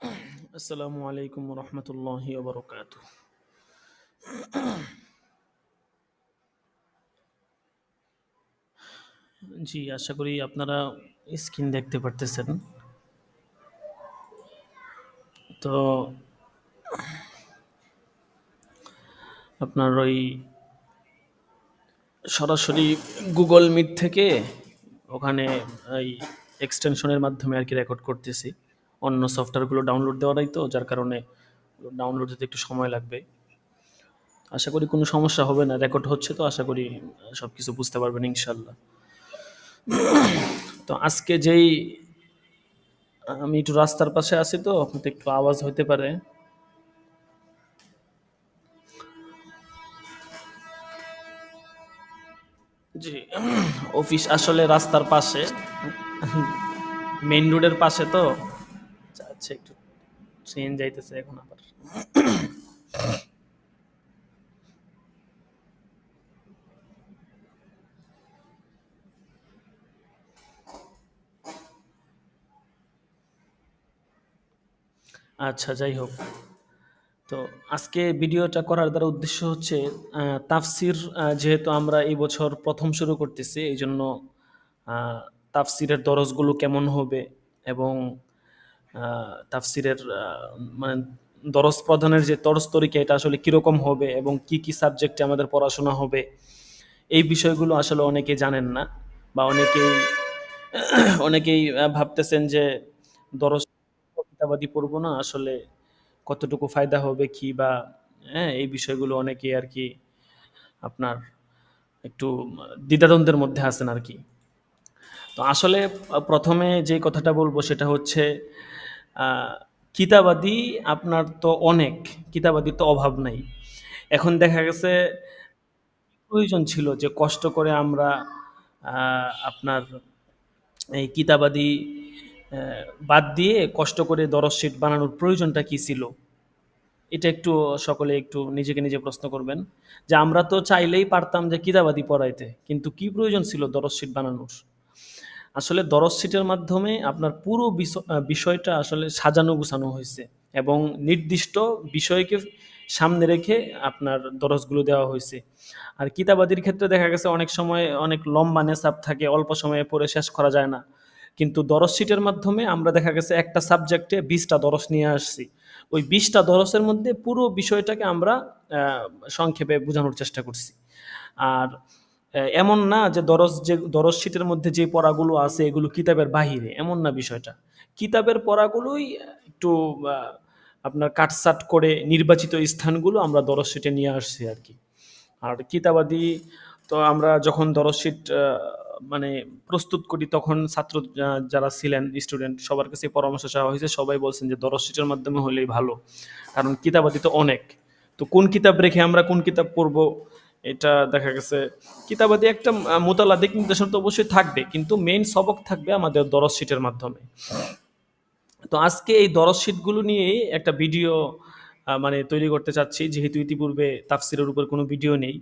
আসসালামু আলাইকুম রহমতুল্লাহি ওবরকাত জি, আশা করি আপনারা স্ক্রিন দেখতে পারতেছেন। তো আপনার ওই সরাসরি গুগল মিট থেকে ওখানে এই এক্সটেনশনের মাধ্যমে আর কি রেকর্ড করতেছি। অন্য সফটওয়্যারগুলো ডাউনলোড দেওয়ারাই তো, যার কারণে ডাউনলোড দিতে একটু সময় লাগবে। আশা করি কোনো সমস্যা হবে না রেকর্ড হচ্ছে তো, আশা করি সব কিছু বুঝতে পারবেন ইনশাল্লাহ তো আজকে যেই আমি একটু রাস্তার পাশে আছি তো হয়তো একটু আওয়াজ হতে পারে। জি, অফিস আসলে রাস্তার পাশে, মেইন রোডের পাশে তো। আচ্ছা একটু ট্রেন যাইতেছে এখন আবার। আচ্ছা যাই হোক। তো আজকে ভিডিওটা করার দ্বারা উদ্দেশ্য হচ্ছে তাফসির যেহেতু আমরা এই বছর প্রথম শুরু করতেছি এই জন্য তাফসিরের দরজগুলো কেমন হবে এবং তাফসিরের মানে দরজ প্রধানের যে তরজ তরিকা, এটা আসলে কীরকম হবে এবং কি কি সাবজেক্টে আমাদের পড়াশোনা হবে, এই বিষয়গুলো আসলে অনেকে জানেন না বা অনেকেই অনেকেই ভাবতেছেন যে দরজ কিতাবাদি পড়ব না, আসলে কতটুকু ফায়দা হবে, কি বা হ্যাঁ এই বিষয়গুলো অনেকেই আর কি আপনার একটু দ্বিধাদ্বন্দ্বের মধ্যে আছেন আর কি। তো আসলে প্রথমে যে কথাটা বলব সেটা হচ্ছে কিতাবাদি আপনার তো অনেক কিতাবাদি তো অভাব নাই। এখন দেখা গেছে প্রয়োজন ছিল যে কষ্ট করে আমরা আপনার এই কিতাবাদি বাদ দিয়ে কষ্ট করে দরজ শিট বানানোর প্রয়োজনটা কি ছিল? এটা একটু সকলে একটু নিজেকে নিজে প্রশ্ন করবেন। যে আমরা তো চাইলেই পারতাম যে কিতাবাদি পড়াইতে, কিন্তু কি প্রয়োজন ছিল দরজ শিট বানানোর? আসলে দরজ সিটের মাধ্যমে আপনার পুরো বিষ- বিষয়টা আসলে সাজানো গুছানো হয়েছে এবং নির্দিষ্ট বিষয়কে সামনে রেখে আপনার দরজগুলো দেওয়া হয়েছে। আর কিতাবাদির ক্ষেত্রে দেখা গেছে অনেক সময় অনেক লম্বা নেশাব থাকে, অল্প সময়ে পড়ে শেষ করা যায় না। কিন্তু দরজ সিটের মাধ্যমে আমরা দেখা গেছে একটা সাবজেক্টে বিশটা দরজ নিয়ে আসছি। ওই বিশটা দরজের মধ্যে পুরো বিষয়টাকে আমরা সংক্ষেপে বোঝানোর চেষ্টা করছি। আর এমন না যে দরজ যে দরজ শীটের মধ্যে যে পড়াগুলো আছে এগুলো কিতাবের বাহিরে, এমন না বিষয়টা। কিতাবের পড়াগুলোই একটু আপনার কাটসাট করে নির্বাচিত স্থানগুলো আমরা দরজ শীটে নিয়ে আসছি আর কি। আর কিতাবাদি তো আমরা যখন দরজ শীট মানে প্রস্তুত করি, তখন ছাত্র যারা ছিলেন স্টুডেন্ট সবার কাছে পরামর্শ চাওয়া হয়েছে, সবাই বলছেন যে দরজ শীটের মাধ্যমে হলেই ভালো। কারণ কিতাবাদি তো অনেক। তো কোন কিতাব রেখে আমরা কোন কিতাব পড়ব? এটা দেখা গেছে, কিতাবাদি একটা মোতালা দিক নির্দেশনা তো অবশ্যই থাকবে, কিন্তু মেইন সবক থাকবে আমাদের দরজ শীটের মাধ্যমে। তো আজকে এই দরজ শীটগুলো নিয়েই একটা ভিডিও মানে তৈরি করতে চাচ্ছি, যেহেতু ইতিপূর্বে তাফসিরের উপর কোনো ভিডিও নেই।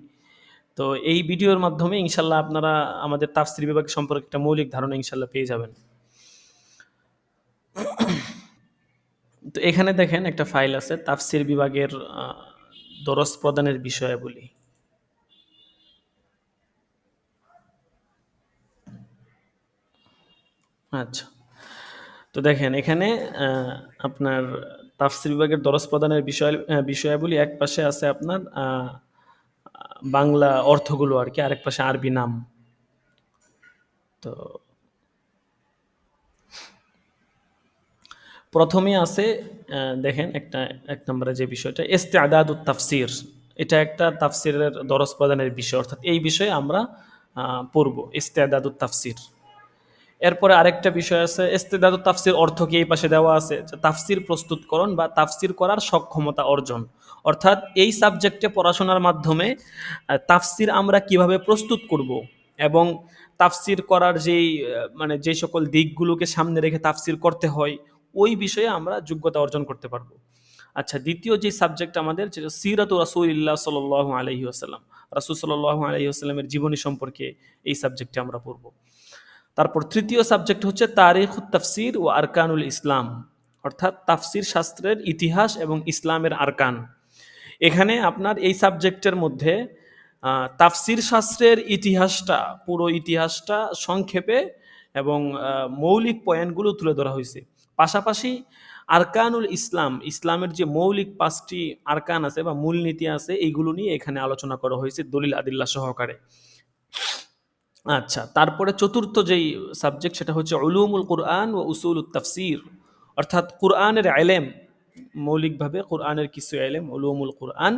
তো এই ভিডিওর মাধ্যমে ইনশাল্লাহ আপনারা আমাদের তাফসির বিভাগ সম্পর্কে একটা মৌলিক ধারণা ইনশাল্লাহ পেয়ে যাবেন। তো এখানে দেখেন একটা ফাইল আছে, তাফসির বিভাগের দরজ প্রদানের বিষয়াবলী। আচ্ছা। তো দেখেন, এখানে আপনার তাফসির বিভাগের দরজ প্রদানের বিষয় বিষয়াবলী এক পাশে আছে আপনার বাংলা অর্থগুলো আর কি, আরেক পাশে আরবি নাম। তো প্রথমে আছে দেখেন একটা, এক নম্বরে যে বিষয়টা এস্তে আদাদুত তাফসির। এটা একটা তাফসিরের দরজ প্রদানের বিষয়, অর্থাৎ এই বিষয়ে আমরা পড়ব এস্তে আদাদুত তাফসির। এরপরে আরেকটা বিষয় আছে, ইস্তেদাদু তাফসির অর্থ কি এই পাশে দেওয়া আছে? তাফসির প্রস্তুতকরণ বা তাফসির করার সক্ষমতা অর্জন। অর্থাৎ এই সাবজেক্টে পড়াশোনার মাধ্যমে তাফসির আমরা কীভাবে প্রস্তুত করব এবং তাফসির করার যেই মানে যে সকল দিকগুলোকে সামনে রেখে তাফসির করতে হয়, ওই বিষয়ে আমরা যোগ্যতা অর্জন করতে পারব। আচ্ছা দ্বিতীয় যে সাবজেক্ট আমাদের যেটা সিরাত রাসুলিল্লাহ সাল আলহি রাসুল সাল আলহি জীবনী সম্পর্কে এই সাবজেক্টে আমরা পড়ব। তারপর তৃতীয় সাবজেক্ট হচ্ছে তারিখ তাফসির ও আরকানুল ইসলাম, অর্থাৎ তাফসির শাস্ত্রের ইতিহাস এবং ইসলামের আরকান। এখানে আপনার এই সাবজেক্টের মধ্যে তাফসির শাস্ত্রের ইতিহাসটা, পুরো ইতিহাসটা সংক্ষেপে এবং মৌলিক পয়েন্টগুলো তুলে ধরা হয়েছে। পাশাপাশি আরকানুল ইসলাম, ইসলামের যে মৌলিক পাঁচটি আরকান আছে বা মূলনীতি আছে, এইগুলো নিয়ে এখানে আলোচনা করা হয়েছে দলিল আদিল্লা সহকারে। আচ্ছা তারপরে চতুর্থ যেই সাবজেক্ট সেটা হচ্ছে উলুমুল কোরআন ও উসুল তাফসির। অর্থাৎ কোরআনের আলেম মৌলিকভাবে কোরআনের কিছু আলেম উলুমুল কোরআন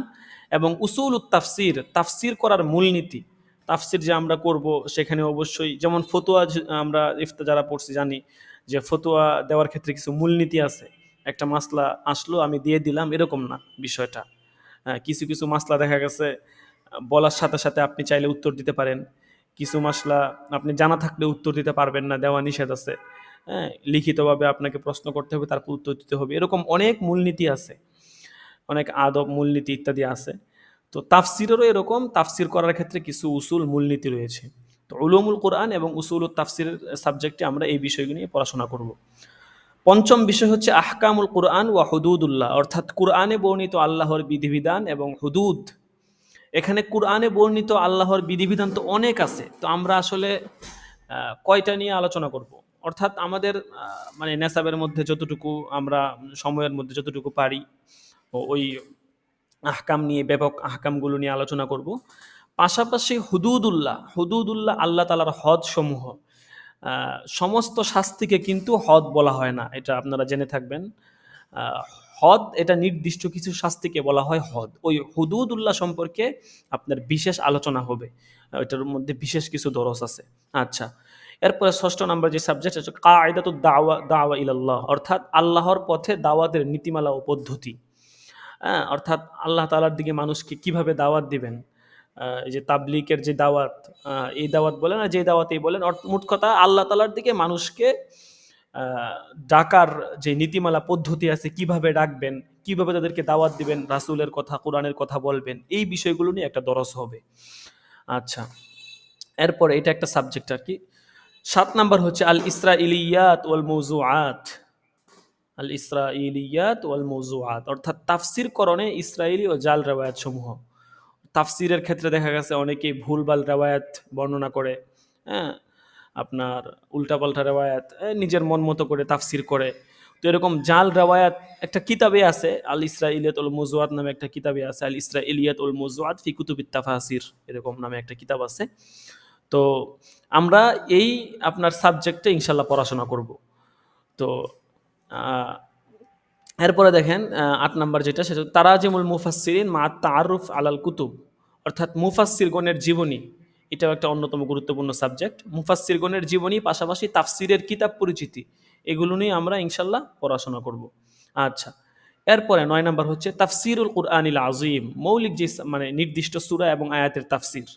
এবং উসুল তাফসির তাফসির করার মূলনীতি। তাফসির যে আমরা করব সেখানে অবশ্যই যেমন ফতোয়া আমরা ইফতা যারা পড়ছি জানি যে ফতোয়া দেওয়ার ক্ষেত্রে কিছু মূলনীতি আছে। একটা মাসলা আসলো আমি দিয়ে দিলাম এরকম না বিষয়টা। হ্যাঁ, কিছু কিছু মাসলা দেখা গেছে বলার সাথে সাথে আপনি চাইলে উত্তর দিতে পারেন। কিছু মাসলা আপনি জানা থাকলে উত্তর দিতে পারবেন না, দেওয়া নিষেধ আছে। হ্যাঁ লিখিতভাবে আপনাকে প্রশ্ন করতে হবে, তারপর উত্তর দিতে হবে। এরকম অনেক মূলনীতি আছে, অনেক আদব মূলনীতি ইত্যাদি আছে। তো তাফসিরেরও এরকম, তাফসির করার ক্ষেত্রে কিছু উসুল মূলনীতি রয়েছে। তো উলুমুল কোরআন এবং উসুল তাফসিরের সাবজেক্টে আমরা এই বিষয়গুলো নিয়ে পড়াশোনা করব। পঞ্চম বিষয় হচ্ছে আহকামুল কোরআন ওয়া হুদুদুল্লাহ, অর্থাৎ কোরআনে বর্ণিত আল্লাহর বিধিবিধান এবং হুদুদ। এখানে কোরআনে বর্ণিত আল্লাহর বিধিবিধান তো অনেক আছে। তো আমরা আসলে কয়টা নিয়ে আলোচনা করব? অর্থাৎ আমাদের মানে নেশাবের মধ্যে যতটুকু আমরা, সময়ের মধ্যে যতটুকু পারি ওই আহকাম নিয়ে, ব্যাপক আহকামগুলো নিয়ে আলোচনা করব। পাশাপাশি হুদুদুল্লাহ হুদুদুল্লাহ আল্লাহ তালার হদ সমূহ সমস্ত শাস্তিকে কিন্তু হদ বলা হয় না, এটা আপনারা জেনে থাকবেন। হদ, এটা নির্দিষ্ট কিছু শাস্তিকে বলা হয় হদ। ওই হুদুদুল্লাহ সম্পর্কে আপনার বিশেষ আলোচনা হবে। এটার মধ্যে বিশেষ কিছু দরস আছে। আচ্ছা এরপরে ষষ্ঠ নাম্বার যে সাবজেক্ট হচ্ছে তো দাওয়া দাওয়া ইলাল্লাহ, অর্থাৎ আল্লাহর পথে দাওয়াতের নীতিমালা ও পদ্ধতি। হ্যাঁ অর্থাৎ আল্লাহ তালার দিকে মানুষকে কীভাবে দাওয়াত দিবেন? এই যে তাবলিকের যে দাওয়াত এই দাওয়াত বলেন আর যে দাওয়াত এই বলেন মোট কথা আল্লাহ তালার দিকে মানুষকে ডাকার যে নীতিমালা পদ্ধতি আছে, কীভাবে ডাকবেন, কীভাবে তাদেরকে দাওয়াত দিবেন, রাসূলের কথা, কোরআনের কথা বলবেন, এই বিষয়গুলো নিয়ে একটা দরস হবে। আচ্ছা এরপরে এটা একটা সাবজেক্ট আর কি। সাত নাম্বার হচ্ছে আল ইসরাইলিয়াত ওয়াল মৌজুআত আল ইসরাইলিয়াত ওয়াল মৌজুআত অর্থাৎ তাফসির করণে ইসরায়েলি ও জাল রেওয়ায়াত সমূহ তাফসিরের ক্ষেত্রে দেখা গেছে, অনেকেই ভুলভাল রেওয়ায়াত বর্ণনা করে। হ্যাঁ আপনার উল্টাপাল্টা রেওয়ায়াত এ, নিজের মন মতো করে তাফসির করে। তো এরকম জাল রেওয়ায়াত একটা কিতাবে আছে আল ইসরাইলিয়াত উল মজুয়াত নামে একটা কিতাবে আছে আল ইসরাইলিয়াত উল মজুয়াত ফি কুতুবিত এরকম নামে একটা কিতাব আছে। তো আমরা এই আপনার সাবজেক্টে ইনশাল্লাহ পড়াশোনা করব। তো এরপরে দেখেন আট নাম্বার যেটা সেটা তারাজিমুল মুফাসসিরিন মা তারুফ আলাল কুতুব অর্থাৎ মুফাসসিরগণের জীবনী। এটাও একটা অন্যতম গুরুত্বপূর্ণ সাবজেক্ট মুফাসসিরগণের জীবনী পাশাপাশি তাফসিরের কিতাব পরিচিতি এগুলো নিয়ে আমরা ইনশাল্লাহ পড়াশোনা করব। আচ্ছা এরপরে নয় নাম্বার হচ্ছে তাফসিরুল কুরআনিল আজিম মৌলিক যে মানে নির্দিষ্ট সুরা এবং আয়াতের তাফসির।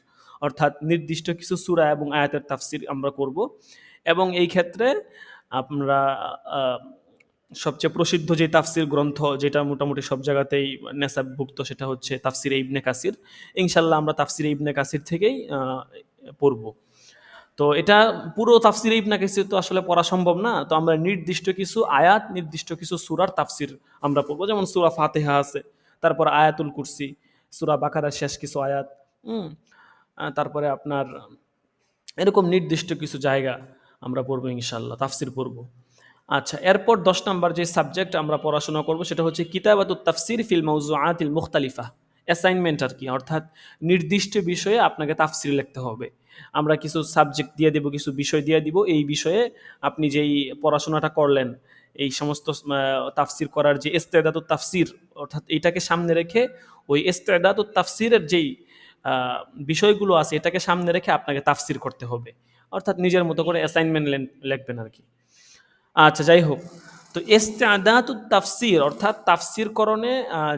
অর্থাৎ নির্দিষ্ট কিছু সুরা এবং আয়াতের তাফসির আমরা করব। এবং এই ক্ষেত্রে আহ, সবচেয়ে প্রসিদ্ধ যে তাফসির গ্রন্থ, যেটা মোটামুটি সব জায়গাতেই নেশাভুক্ত, সেটা হচ্ছে তাফসির ইবনে কাসির। ইনশাল্লাহ আমরা তাফসির ইবনে কাসির থেকেই পড়ব। তো এটা পুরো তাফসির ইবনে কাসির তো আসলে পড়া সম্ভব না। তো আমরা নির্দিষ্ট কিছু আয়াত, নির্দিষ্ট কিছু সুরার তাফসির আমরা পড়ব। যেমন সুরা ফাতেহা আছে, তারপর আয়াতুল কুরসি, সুরা বাকারার শেষ কিছু আয়াত তারপরে আপনার এরকম নির্দিষ্ট কিছু জায়গা আমরা পড়ব ইনশাল্লাহ তাফসির পড়ব। আচ্ছা এরপর দশ নম্বর যে সাবজেক্ট আমরা পড়াশোনা করব সেটা হচ্ছে কিতাবাতুত তাফসির ফিল মাউজুআতিল মুখতালিফা অ্যাসাইনমেন্ট আর কি, অর্থাৎ নির্দিষ্ট বিষয়ে আপনাকে তাফসির লিখতে হবে। আমরা কিছু সাবজেক্ট দিয়ে দেব, কিছু বিষয় দিয়ে দিব, এই বিষয়ে আপনি যেই পড়াশোনাটা করলেন, এই সমস্ত তাফসির করার যে ইস্তেদাতুত তাফসির, অর্থাৎ এটাকে সামনে রেখে ওই ইস্তেদাতুত তাফসিরের যেই বিষয়গুলো আছে, এটাকে সামনে রেখে আপনাকে তাফসির করতে হবে। অর্থাৎ নিজের মতো করে অ্যাসাইনমেন্ট লিখবেন আর কি। আচ্ছা যাই হোক তো ইস্তেদাতুত তাফসির, অর্থাৎ তাফসির করণে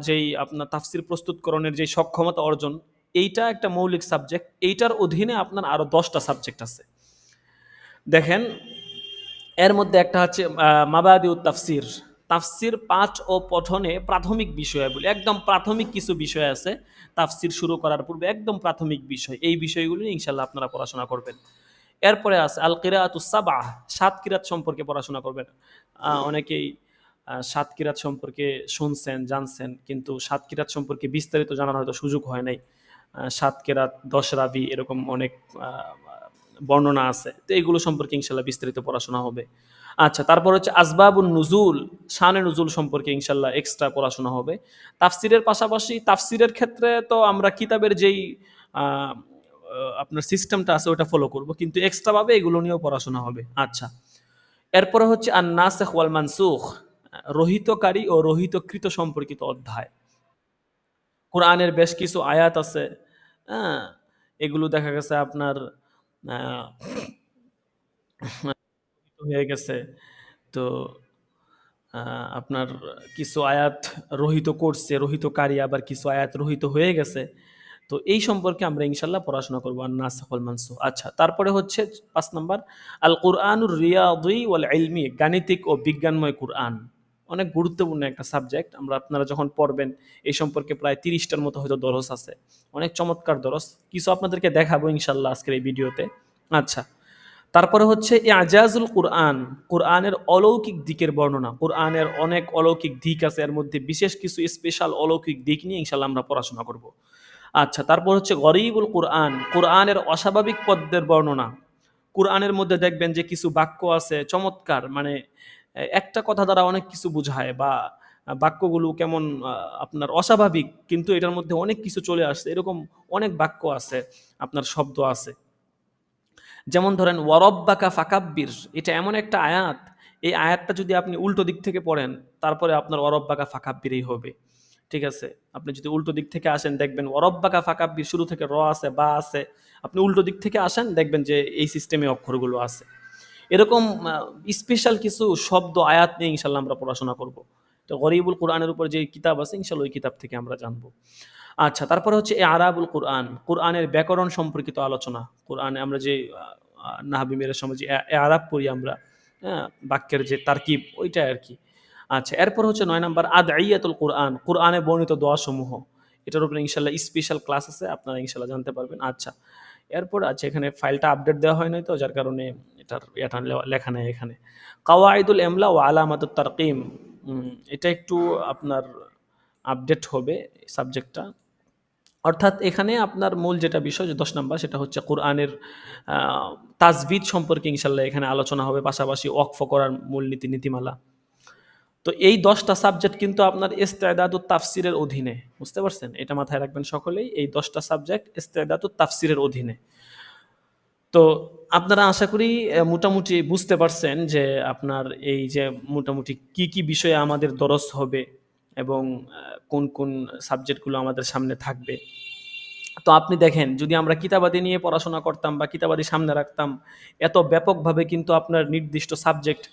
যেই আপনার তাফসির প্রস্তুতকরণের যে সক্ষমতা অর্জন, এইটা একটা মৌলিক সাবজেক্ট। এইটার অধীনে আপনার আরও দশটা সাবজেক্ট আছে। দেখেন, এর মধ্যে একটা হচ্ছে মাবাদিউত তাফসির। তাফসির পাঁচ ও পঠনে প্রাথমিক বিষয়াবলী একদম প্রাথমিক কিছু বিষয় আছে। তাফসির শুরু করার পূর্বে একদম প্রাথমিক বিষয়। এই বিষয়গুলো ইনশাল্লাহ আপনারা পড়াশোনা করবেন। এরপরে আছে আল কিরাতুসাবাহ সাত কিরাত সম্পর্কে পড়াশোনা করবেন। অনেকেই সাত কিরাত সম্পর্কে শুনছেন, জানছেন, কিন্তু সাত কিরাত সম্পর্কে বিস্তারিত জানার হয়তো সুযোগ হয় নাই। সাত কেরাত, দশ রাবি এরকম অনেক বর্ণনা আছে। তো এইগুলো সম্পর্কে ইনশাল্লাহ বিস্তারিত পড়াশোনা হবে। আচ্ছা তারপর হচ্ছে আসবাবুন নুজুল, শানে নুজুল সম্পর্কে ইনশাল্লাহ এক্সট্রা পড়াশোনা হবে। তাফসিরের পাশাপাশি তাফসিরের ক্ষেত্রে তো আমরা কিতাবের যেই আপনার সিস্টেমটা আছে, ওটা ফলো করব। কিন্তু এক্সট্রাভাবে এগুলো নিয়েও পড়াশোনা হবে। আচ্ছা। এরপরে হচ্ছে আর নাসেখ ওয়াল মানসুখ রহিতকারী ও রহিতকৃত সম্পর্কিত অধ্যায়। কোরআনের বেশ কিছু আয়াত আছে হ্যাঁ? এগুলো দেখা গেছে আপনার হয়ে গেছে। তো আপনার কিছু আয়াত রহিত করছে, রহিতকারী আবার কিছু আয়াত রহিত হয়ে গেছে। তো এই সম্পর্কে আমরা ইনশাল্লাহ পড়াশোনা করব আর নাসাফল মানসু আচ্ছা তারপরে হচ্ছে পাঁচ নম্বর, আল কোরআনুর রিয়াদি ওয়াল ইলমি, গাণিতিক ও বিজ্ঞানময় কোরআন। অনেক গুরুত্বপূর্ণ একটা সাবজেক্ট, আমরা আপনারা যখন পড়বেন, এই সম্পর্কে প্রায় তিরিশটার মতো হয়তো দরস আছে। অনেক চমৎকার দরস। কিছু আপনাদেরকে দেখাবো ইনশাল্লাহ আজকের এই ভিডিওতে। আচ্ছা তারপরে হচ্ছে এ আজাজুল কোরআন, কোরআনের অলৌকিক দিকের বর্ণনা। কোরআনের অনেক অলৌকিক দিক আছে, এর মধ্যে বিশেষ কিছু স্পেশাল অলৌকিক দিক নিয়ে ইনশাল্লাহ আমরা পড়াশোনা করব। আচ্ছা তারপর হচ্ছে গরিবুল কোরআন। কোরআনের অস্বাভাবিক পদ্মের বর্ণনা। কোরআনের মধ্যে দেখবেন যে কিছু বাক্য আছে চমৎকার মানে একটা কথা দ্বারা অনেক কিছু বোঝায় বা বাক্যগুলো কেমন আপনার অস্বাভাবিক, কিন্তু এটার মধ্যে অনেক কিছু চলে আসছে। এরকম অনেক বাক্য আছে, আপনার শব্দ আছে। যেমন ধরেন, ওয়ারব্বাকা ফাকাব্বির, এটা এমন একটা আয়াত। এই আয়াতটা যদি আপনি উল্টো দিক থেকে পড়েন, তারপরে আপনার ওয়ারব্বাকা ফাকাব্বিরই হবে। ঠিক আছে? আপনি যদি উল্টো দিক থেকে আসেন, দেখবেন ওয়ারব্বাকা ফাকাব্বির শুরু থেকে র আছে, বা আছে। আপনি উল্টো দিক থেকে আসেন, দেখবেন যে এই সিস্টেমে অক্ষরগুলো আছে। এরকম স্পেশাল কিছু শব্দ, আয়াত নিয়ে ইনশাল্লাহ আমরা পড়াশোনা করব। তো গরিবুল কোরআনের উপর যে কিতাব আছে, ইনশাল্লাহ ওই কিতাব থেকে আমরা জানব। আচ্ছা তারপরে হচ্ছে এ আরাবুল কোরআন। কোরআনের ব্যাকরণ সম্পর্কিত আলোচনা। কোরআনে আমরা যে নাহাবিমের সময় যে আরাব পড়ি আমরা হ্যাঁ বাক্যের যে তারকিব ওইটা আর কি। আচ্ছা এরপর হচ্ছে নয় নাম্বার আদ আইয়াতুল কোরআন। কোরআনে বর্ণিত দোয়াসমূহ। এটার উপরে ইনশাল্লাহ স্পেশাল ক্লাস আছে, আপনারা ইনশাল্লাহ জানতে পারবেন। আচ্ছা এরপর আছে এখানে ফাইলটা আপডেট দেওয়া হয় নাই তো, যার কারণে এটার এটা লেখা নেই এখানে। কাওয়াইদুল এমলা ও আলামাতুত তারকিম। এটা একটু আপনার আপডেট হবে সাবজেক্টটা অর্থাৎ এখানে আপনার মূল যেটা বিষয়, যে দশ নম্বর, সেটা হচ্ছে কোরআনের তাজবিদ সম্পর্কে ইনশাল্লাহ এখানে আলোচনা হবে, পাশাপাশি ওয়াকফ করার মূলনীতি নীতিমালা তো এই দশটা সাবজেক্ট কিন্তু আপনার ইস্তেদাদুত তাফসিরের অধীনে, বুঝতে পারছেন? এটা মাথায় রাখবেন সকলেই, এই দশটা সাবজেক্ট ইস্তেদাদুত তাফসিরের অধীনে। তো আপনারা আশা করি মোটামুটি বুঝতে পারছেন যে আপনার এই যে মোটামুটি কি কি বিষয়ে আমাদের দরস হবে এবং কোন কোন সাবজেক্টগুলো আমাদের সামনে থাকবে। তো আপনি দেখেন, যদি আমরা কিতাবাদি নিয়ে পড়াশোনা করতাম বা কিতাবাদি সামনে রাখতাম, এত ব্যাপকভাবে কিন্তু আপনার নির্দিষ্ট সাবজেক্ট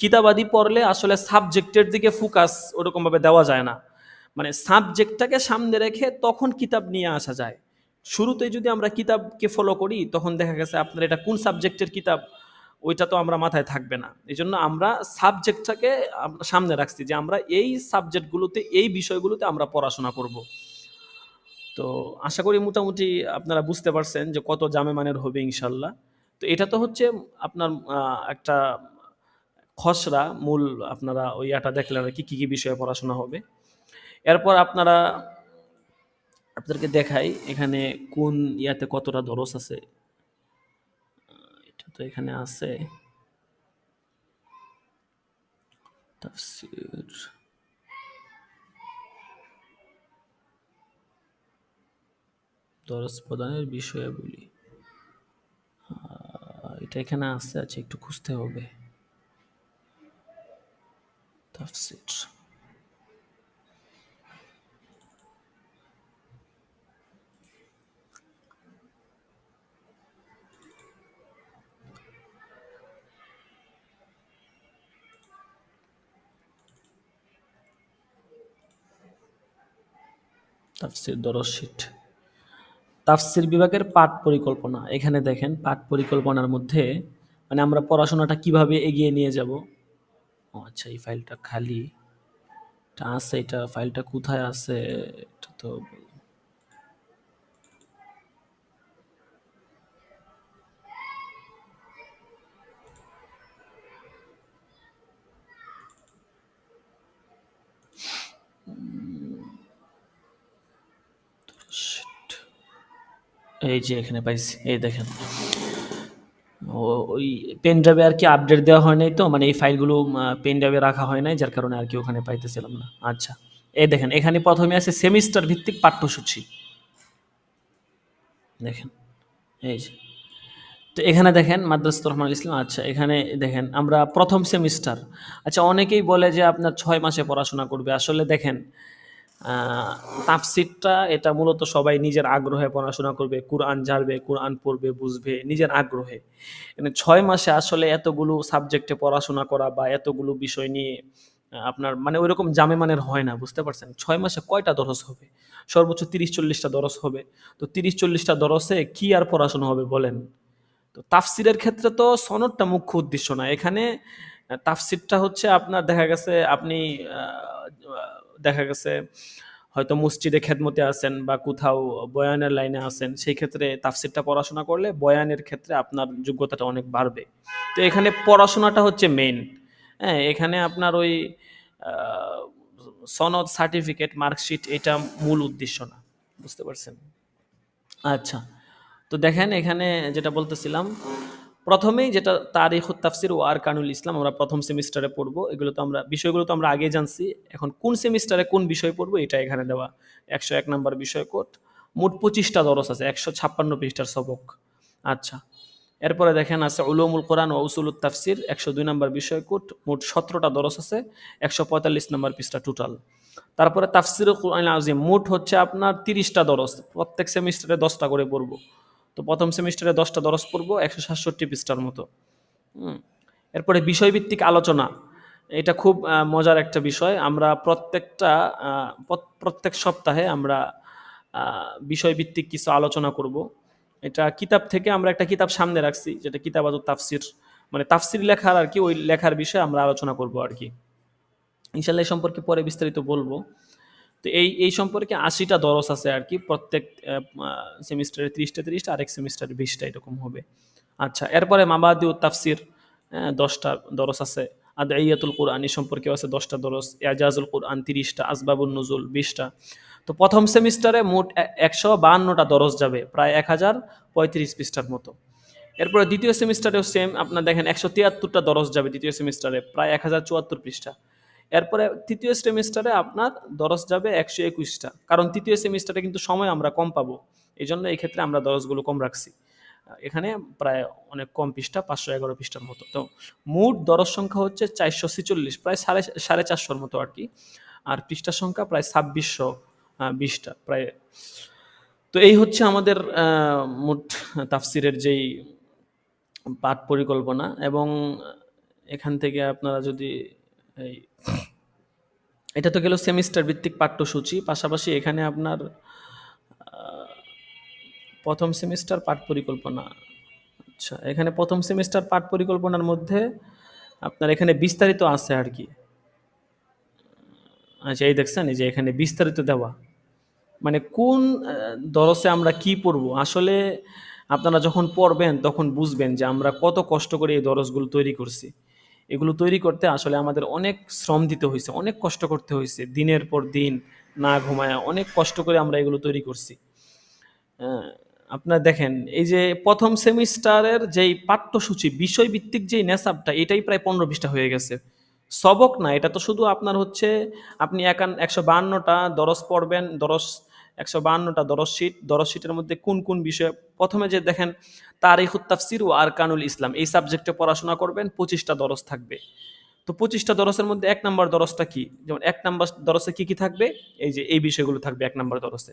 কিতাবাদি পড়লে আসলে সাবজেক্টের দিকে ফোকাস ওরকমভাবে দেওয়া যায় না। মানে সাবজেক্টটাকে সামনে রেখে তখন কিতাব নিয়ে আসা যায়। শুরুতে যদি আমরা কিতাবকে ফলো করি, তখন দেখা গেছে আপনার এটা কোন সাবজেক্টের কিতাব, ওইটা তো আমরা মাথায় থাকবে না। এই জন্য আমরা সাবজেক্টটাকে সামনে রাখছি যে আমরা এই সাবজেক্টগুলোতে, এই বিষয়গুলোতে আমরা পড়াশোনা করব। তো আশা করি মোটামুটি আপনারা বুঝতে পারছেন যে কত জামে মানের হবে ইনশাল্লাহ। তো এটা তো হচ্ছে আপনার একটা খসড়া মূল আপনারা ওই ইয়াটা দেখলেন আর কি, কী কী বিষয়ে পড়াশোনা হবে। এরপর আপনারা, আপনাদেরকে দেখাই এখানে কোন ইয়াতে কতটা দরস আছে। এটা তো এখানে আছে। দরস প্রদানের বিষয়াবলী। এটা এখানে আছে আচ্ছা একটু খুঁজতে হবে। তাফসীর তাফসীর দরস শীট। তাফসির বিভাগের পাঠ পরিকল্পনা। এখানে দেখেন, পাঠ পরিকল্পনার মধ্যে মানে আমরা পড়াশোনাটা কীভাবে এগিয়ে নিয়ে যাব আচ্ছা এই ফাইলটা খালি। এটা আছে এটা, ফাইলটা কোথায় আছে? এটা তো এই যে এখানে পাইছি, এই দেখেন। ওই পেন ড্রাইভে আর কি আপডেট দেওয়া হয় নাই তো মানে এই ফাইলগুলো পেন ড্রাইভে রাখা হয় নাই, যার কারণে আর কি ওখানে পাইতেছিলাম না। আচ্ছা এই দেখেন, এখানে প্রথমে আছে সেমিস্টার ভিত্তিক পাঠ্যসূচি। দেখেন, এই যে। তো এখানে দেখেন মাদ্রাসাত রহমান ইসলাম আচ্ছা এখানে দেখেন, আমরা প্রথম সেমিস্টার আচ্ছা অনেকেই বলে যে আপনার ছয় মাসে পড়াশোনা করবে। আসলে দেখেন তাফসিরটা এটা মূলত সবাই নিজের আগ্রহে পড়াশোনা করবে, কোরআন জানবে, কোরআন পড়বে, বুঝবে, নিজের আগ্রহে। মানে ছয় মাসে আসলে এতগুলো সাবজেক্টে পড়াশোনা করা বা এতগুলো বিষয় নিয়ে আপনার মানে ওইরকম জামে মানের হয় না, বুঝতে পারছেন? ছয় মাসে কয়টা দরস হবে? সর্বোচ্চ তিরিশ চল্লিশটা দরস হবে। তো তিরিশ চল্লিশটা দরসে কি আর পড়াশোনা হবে বলেন? তো তাফসিরের ক্ষেত্রে তো সনদটা মুখ্য উদ্দেশ্য না। এখানে তাফসিরটা হচ্ছে আপনার দেখা গেছে আপনি দেখা গেছে, হয়তো মসজিদে খেদমতে আছেন বা কোথাও বয়ানের লাইনে আছেন সেই ক্ষেত্রে তাফসিরটা পড়াশোনা করলে বয়ানের ক্ষেত্রে আপনার যোগ্যতাটা অনেক বাড়বে। তো এখানে পড়াশোনাটা হচ্ছে মেন হ্যাঁ এখানে আপনার ওই সনদ সার্টিফিকেট মার্কশিট এটা মূল উদ্দেশ্য না। বুঝতে পারছেন? আচ্ছা তো দেখেন এখানে যেটা বলতেছিলাম প্রথমেই যেটা তারিখ, তাফসির ও আর কানুল ইসলাম আমরা প্রথম সেমিস্টারে পড়ব। এগুলো তো আমরা, বিষয়গুলো তো আমরা আগে জানছি। এখন কোন সেমিস্টারে কোন বিষয় পড়ব এটা এখানে দেওয়া। একশো এক নম্বর বিষয় কোট মোট পঁচিশটা দরস আছে, একশো ছাপ্পান্ন পৃষ্ঠার সবক। আচ্ছা এরপরে দেখেন আছে উলুমুল কোরআন ও উসুল তাফসির, একশো দুই নম্বর বিষয় কোট মোট সতেরোটা দরস আছে, একশো পঁয়তাল্লিশ নম্বর পৃষ্ঠা টোটাল তারপরে তাফসির কোরআন আজিম মোট হচ্ছে আপনার তিরিশটা দরস। প্রত্যেক সেমিস্টারে দশটা করে পড়ব। তো প্রথম সেমিস্টারে দশটা দরস পড়ব, একশো সাতষট্টি পৃষ্ঠার মতো। এরপরে বিষয়ভিত্তিক আলোচনা, এটা খুব মজার একটা বিষয়। আমরা প্রত্যেকটা প্রত্যেক সপ্তাহে আমরা বিষয়ভিত্তিক কিছু আলোচনা করব। এটা কিতাব থেকে আমরা একটা কিতাব সামনে রাখছি, যেটা কিতাব আজ তাফসির। মানে তাফসির লেখার আর কি, ওই লেখার বিষয়ে আমরা আলোচনা করব আর কি। ইনশাল্লাহ সম্পর্কে পরে বিস্তারিত বলব। তো এই এই সম্পর্কে আশিটা দরস আছে আর কি। প্রত্যেক সেমিস্টারে ত্রিশটা ত্রিশটা, আরেক সেমিস্টারে বিশটা এরকম হবে। আচ্ছা এরপরে মাবাদি ও তাফসির দশটা দরস আছে। আদ ইয়াতুল কোরআন, এই সম্পর্কেও আছে দশটা দরস এজাজুল কোরআন, তিরিশটা। আসবাবুল নজুল, বিশটা। তো প্রথম সেমিস্টারে মোট একশো বাহান্নটা দরস যাবে, প্রায় এক হাজার পঁয়ত্রিশ পৃষ্ঠার মতো। এরপরে দ্বিতীয় সেমিস্টারেও সেম আপনার দেখেন একশো তিয়াত্তরটা দরস যাবে দ্বিতীয় সেমিস্টারে প্রায় এক হাজার চুয়াত্তর পৃষ্ঠা। এরপরে তৃতীয় সেমিস্টারে আপনার দরস যাবে একশো একুশটা। কারণ তৃতীয় সেমিস্টারে কিন্তু সময় আমরা কম পাবো। এই জন্য এই ক্ষেত্রে আমরা দরসগুলো কম রাখছি। এখানে প্রায় অনেক কম পৃষ্ঠা, পাঁচশো এগারো পৃষ্ঠার মতো। তো মোট দরস সংখ্যা হচ্ছে চারশো ছেচল্লিশ, প্রায় সাড়ে সাড়ে চারশোর মতো আর কি। আর পৃষ্ঠার সংখ্যা প্রায় ছাব্বিশশো বিশটা প্রায়। তো এই হচ্ছে আমাদের মোট তাফসিরের যেই পাঠ পরিকল্পনা। এবং এখান থেকে আপনারা যদি এই, এটা তো গেল সেমিস্টার ভিত্তিক পাঠ্যসূচি, পাশাপাশি এখানে আপনার প্রথম সেমিস্টার পাঠ পরিকল্পনা। আচ্ছা এখানে প্রথম সেমিস্টার পাঠ পরিকল্পনার মধ্যে আপনার এখানে বিস্তারিত আছে আর কি। আচ্ছা এই দেখছেন যে এখানে বিস্তারিত দেওয়া। মানে কোন দরসে আমরা কি পড়ব? আসলে আপনারা যখন পড়বেন তখন বুঝবেন যে আমরা কত কষ্ট করে এই দরসগুলো তৈরি করছি। এগুলো তৈরি করতে আসলে আমাদের অনেক শ্রম দিতে হয়েছে, অনেক কষ্ট করতে হয়েছে। দিনের পর দিন না ঘুমায়া অনেক কষ্ট করে আমরা এগুলো তৈরি করছি। আপনার দেখেন, এই যে প্রথম সেমিস্টারের যেই পাঠ্যসূচি, বিষয়ভিত্তিক যেই নেশাবটা এটাই প্রায় পনেরো বিশটা হয়ে গেছে। সবক না, এটা তো শুধু আপনার হচ্ছে, আপনি একান, একশো বাহান্নটা দরস পড়বেন, দরস একশো বাহান্নটা দরস শিট, দরস শিটের মধ্যে কোন কোন বিষয়ে? প্রথমে যে দেখেন তারিখ তাফসির ও আরকানুল ইসলাম, এই সাবজেক্টে পড়াশোনা করবেন, পঁচিশটা দরস থাকবে। তো পঁচিশটা দরসের মধ্যে এক নম্বর দরসটা কি? যেমন এক নম্বর দরসে কি কি থাকবে? এই যে এই বিষয়গুলো থাকবে এক নম্বর দরসে।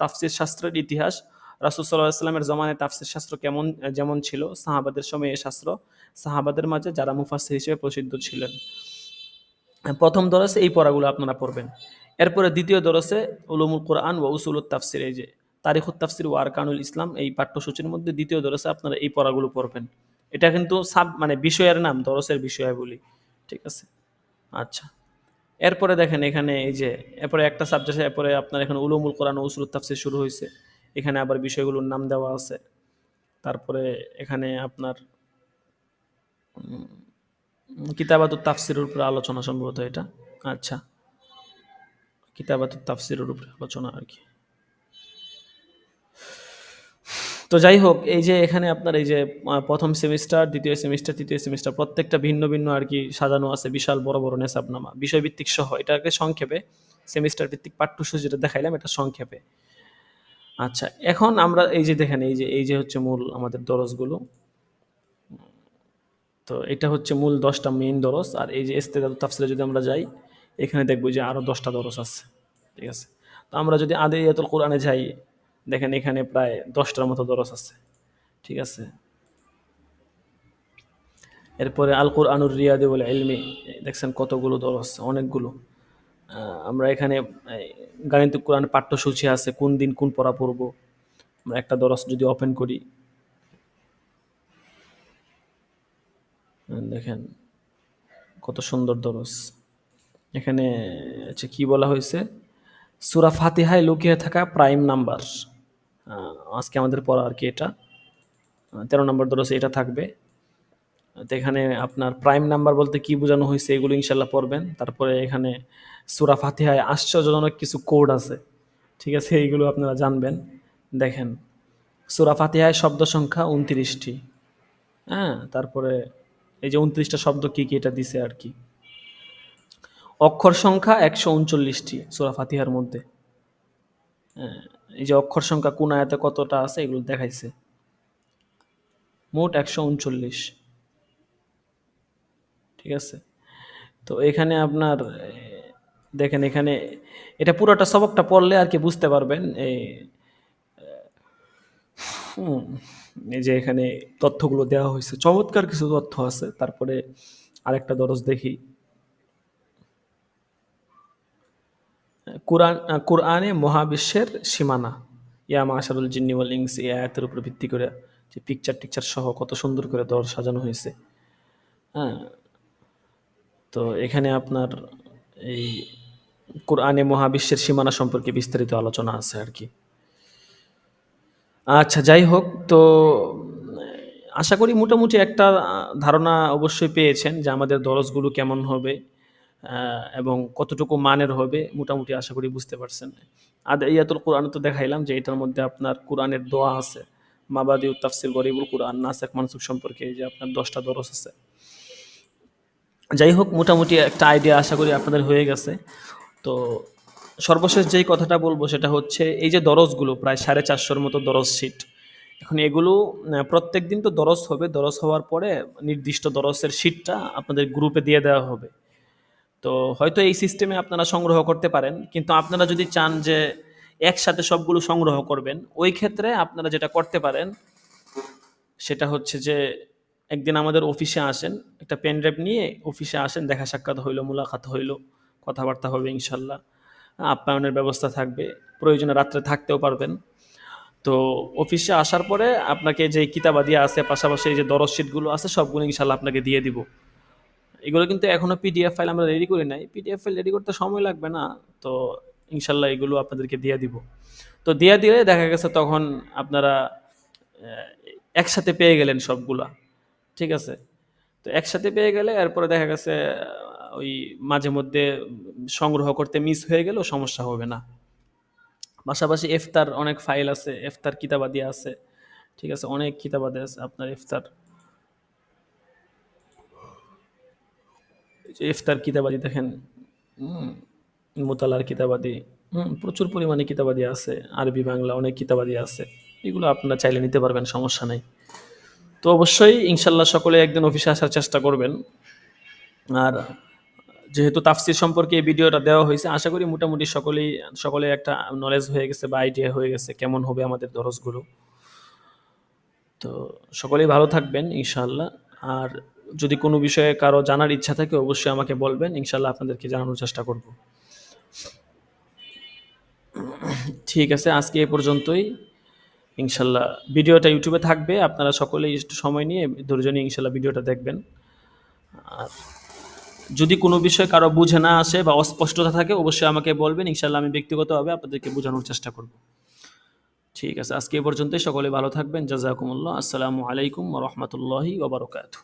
তাফসির শাস্ত্রের ইতিহাস, রাসুল সাল্লাহ সাল্লামের জমানে তাফসির শাস্ত্র কেমন, যেমন ছিল? সাহাবাদের সময় এই শাস্ত্র, সাহাবাদের মাঝে যারা মুফাসির হিসেবে প্রসিদ্ধ ছিলেন। প্রথম দরসে এই পড়াগুলো আপনারা পড়বেন। এরপরে দ্বিতীয় দরসে উলুমুল কোরআন ও উসুল তাফসির, এই যে তারিখ তাফসির ও আরকানুল ইসলাম, এই পাঠ্যসূচির মধ্যে দ্বিতীয় দরসে আপনারা এই পড়াগুলো পড়বেন। এটা কিন্তু সাব মানে বিষয়ের নাম, দরসের বিষয় বলি, ঠিক আছে? আচ্ছা। এরপরে দেখেন এখানে এই যে, এরপরে একটা সাবজেক্ট এরপরে আপনার এখানে উলুমুল কোরআন উসুল তাফসির শুরু হয়েছে। এখানে আবার বিষয়গুলোর নাম দেওয়া আছে। তারপরে এখানে আপনার কিতাবাত তাফসিরের উপরে আলোচনা সম্ভবত এটা। আচ্ছা। কিতাবাত তাফসিরের উপরে আলোচনা আর কি। তো যাই হোক, এই যে এখানে আপনার এই যে প্রথম সেমিস্টার দ্বিতীয় সেমিস্টার তৃতীয় সেমিস্টার প্রত্যেকটা ভিন্ন ভিন্ন আর কি সাজানো আছে, বিশাল বড় বড় নেশাবনামা, বিষয়ভিত্তিক সহ। এটাকে সংক্ষেপে সেমিস্টার ভিত্তিক পাঠ্যসূচি যেটা দেখাইলাম, এটা সংক্ষেপে। আচ্ছা এখন আমরা এই যে দেখেন, এই যে এই যে হচ্ছে মূল আমাদের দরজগুলো। তো এটা হচ্ছে মূল দশটা মেইন দরজ, আর এই যে ইস্তেদাদ তাফসিলে যদি আমরা যাই এখানে দেখব যে আরও দশটা দরজ আছে, ঠিক আছে? তো আমরা যদি আদিয়াতুল কোরআনে যাই, দেখেন এখানে প্রায় দশটার মতো দরজ আছে, ঠিক আছে? এরপরে আল কোরআনুর রিয়াদে বলে এলমি দেখছেন কতগুলো দরজ অনেকগুলো। আমরা এখানে গাণিতিক কোরআন পাঠ্যসূচি আছে, কোন দিন কোন পড়া পড়ব। আমরা একটা দরজ যদি ওপেন করি। দেখেন কত সুন্দর দরজ। এখানে হচ্ছে কি বলা হয়েছে? সুরা ফাতিহায় লুকিয়ে থাকা প্রাইম নাম্বার আজকে আমাদের পড়া আর কি এটা। তেরো নম্বর দরজে এটা থাকবে। তো এখানে আপনার প্রাইম নাম্বার বলতে কি বোঝানো হয়েছে এগুলো ইনশাল্লাহ পড়বেন। তারপরে এখানে সুরা ফাতিহায় আশ্চর্যজনক কিছু কোড আছে। ঠিক আছে, এইগুলো আপনারা জানবেন। দেখেন, সুরা ফাতিহায় শব্দ সংখ্যা উনত্রিশটি। হ্যাঁ তারপরে এই যে উনত্রিশটা শব্দ কী কী এটা দিছে আর কি। অক্ষর সংখ্যা একশো উনচল্লিশটি সুরা ফাতিহার মধ্যে। হ্যাঁ, এই যে অক্ষর সংখ্যা কোন আয়াতে কতটা আছে এগুলো দেখাইছে। মোট একশো উনচল্লিশ। ঠিক আছে? তো এখানে আপনার দেখেন এখানে এটা পুরোটা সবকটা পড়লে আর কি বুঝতে পারবেন এই এই যে এখানে তথ্যগুলো দেওয়া হয়েছে। চমৎকার কিছু তথ্য আছে তারপরে আরেকটা দরজ দেখি। কোরআন কোরআনে মহাবিশ্বের সীমানা। ইয়া মাশারুল জিন্নি ওয়াল ইনস, এই আয়াতের উপর ভিত্তি করে যে পিকচার টিকচার সহ কত সুন্দর করে দর সাজানো হয়েছে। হ্যাঁ তো এখানে আপনার এই কোরআনে মহাবিশ্বের সীমানা সম্পর্কে বিস্তারিত আলোচনা আছে আর কি। আচ্ছা যাই হোক, তো আশা করি মোটামুটি একটা ধারণা অবশ্যই পেয়েছেন যে আমাদের দরজগুলো কেমন হবে। এবং কতটুকু মানের হবে মোটামুটি আশা করি বুঝতে পারছেন। আর ইয়াতুল কোরআন তো দেখাইলাম যে এটার মধ্যে আপনার কোরআনের দোয়া আছে। মাবাদি তাফসির গরিবুল কোরআন, নাসেক মানসুক সম্পর্কে যে আপনার দশটা দরজ আছে। যাই হোক মোটামুটি একটা আইডিয়া আশা করি আপনাদের হয়ে গেছে। তো সর্বশেষ যেই কথাটা বলব সেটা হচ্ছে, এই যে দরজগুলো প্রায় সাড়ে চারশোর মতো দরজ সিট এখন এগুলো প্রত্যেক দিন তো দরজ হবে। দরজ হওয়ার পরে নির্দিষ্ট দরজের সিটটা আপনাদের গ্রুপে দিয়ে দেওয়া হবে। তো হয়তো এই সিস্টেমে আপনারা সংগ্রহ করতে পারেন, কিন্তু আপনারা যদি চান যে একসাথে সবগুলো সংগ্রহ করবেন, ওই ক্ষেত্রে আপনারা যেটা করতে পারেন, সেটা হচ্ছে যে একদিন আমাদের অফিসে আসেন, একটা পেন ড্রাইভ নিয়ে অফিসে আসেন, দেখা সাক্ষাৎ হইল, মোলাকাত হইল, কথাবার্তা হবে ইনশাল্লাহ, আপ্যায়নের ব্যবস্থা থাকবে, প্রয়োজনে রাত্রে থাকতেও পারবেন। তো অফিসে আসার পরে আপনাকে যে কিতাবাদি আছে, পাশাপাশি যে দরজ শিটগুলো আছে, সবগুলো ইনশাল্লাহ আপনাকে দিয়ে দিব। এগুলো কিন্তু এখনও পিডিএফ ফাইল আমরা রেডি করি নাই। পিডিএফ ফাইল রেডি করতে সময় লাগবে না, তো ইনশাল্লাহ এগুলো আপনাদেরকে দিয়ে দিব। তো দিয়ে দিলে দেখা গেছে তখন আপনারা একসাথে পেয়ে গেলেন সবগুলা, ঠিক আছে? তো একসাথে পেয়ে গেলে এরপরে দেখা গেছে ওই মাঝে মধ্যে সংগ্রহ করতে মিস হয়ে গেলেও সমস্যা হবে না। পাশাপাশি ইফতার অনেক ফাইল আছে এফতার কিতাবাদি আছে, ঠিক আছে? অনেক কিতাবাদি আছে, আপনার ইফতার এই যে ইফতার কিতাবাদি দেখেন। মোতালার কিতাবাদি। হুম, প্রচুর পরিমাণে কিতাবাদি আছে। আরবি বাংলা অনেক কিতাবাদি আছে। এগুলো আপনারা চাইলে নিতে পারবেন সমস্যা নেই। তো অবশ্যই ইনশাল্লাহ সকলে একদিন অফিসে আসার চেষ্টা করবেন। আর যেহেতু তাফসির সম্পর্কে এই ভিডিওটা দেওয়া হয়েছে আশা করি মোটামুটি সকলেই সকলে একটা নলেজ হয়ে গেছে বা আইডিয়া হয়ে গেছে কেমন হবে আমাদের দরজগুলো। তো সকলেই ভালো থাকবেন ইনশাল্লাহ। আর যদি কোনো বিষয়ে কারও জানার ইচ্ছা থাকে, অবশ্যই আমাকে বলবেন। ইনশাল্লাহ আপনাদেরকে জানানোর চেষ্টা করব। ঠিক আছে, আজকে এ পর্যন্তই। ইনশাল্লাহ ভিডিওটা ইউটিউবে থাকবে, আপনারা সকলেই একটু সময় নিয়ে ধৈর্য নিয়ে ইনশাল্লাহ ভিডিওটা দেখবেন। আর যদি কোনো বিষয় কারও বুঝে না আসে বা অস্পষ্টতা থাকে, অবশ্যই আমাকে বলবেন। ইনশাল্লাহ আমি ব্যক্তিগতভাবে আপনাদেরকে বোঝানোর চেষ্টা করব। ঠিক আছে, আজকে এ পর্যন্তই। সকলে ভালো থাকবেন। জাজাকুমুল্লাহ। আসসালামু আলাইকুম রহমতুল্লাহি ওবরকাতু